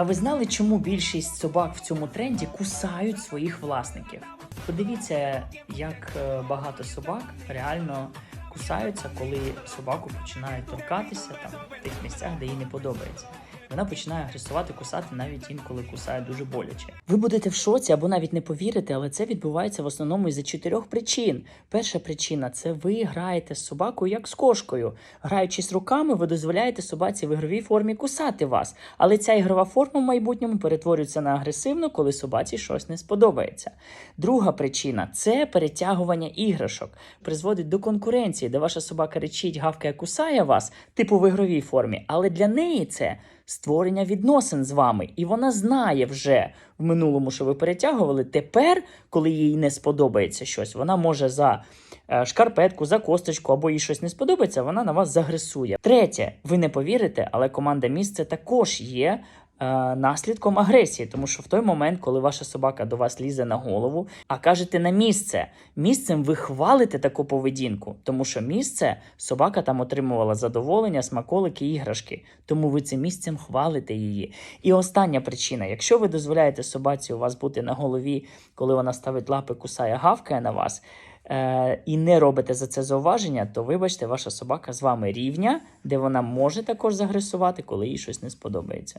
А ви знали, чому більшість собак в цьому тренді кусають своїх власників? Подивіться, як е, багато собак реально кусаються, коли собаку починають торкатися там в тих місцях, де їй не подобається. Вона починає агресувати, кусати навіть інколи кусає дуже боляче. Ви будете в шоці або навіть не повірите, але це відбувається в основному із-за чотирьох причин. Перша причина це ви граєте з собакою як з кошкою. Граючись руками, ви дозволяєте собаці в ігровій формі кусати вас. Але ця ігрова форма в майбутньому перетворюється на агресивну, коли собаці щось не сподобається. Друга причина це перетягування іграшок, призводить до конкуренції, де ваша собака речить, гавкає, кусає вас, типу в ігровій формі. Але для неї це створення відносин з вами, і вона знає вже в минулому, що ви перетягували. Тепер, коли їй не сподобається щось, вона може за е, шкарпетку, за косточку або їй щось не сподобається, вона на вас загресує. Третє, ви не повірите, але команда місце також є. Е, Наслідком агресії, тому що в той момент, коли ваша собака до вас лізе на голову, а кажете на місце, місцем ви хвалите таку поведінку, тому що місце собака там отримувала задоволення, смаколики, іграшки. Тому ви цим місцем хвалите її. І остання причина: якщо ви дозволяєте собаці у вас бути на голові, коли вона ставить лапи, кусає, гавкає на вас. е, І не робите за це зауваження, то вибачте, ваша собака з вами рівня, де вона може також загресувати, коли їй щось не сподобається.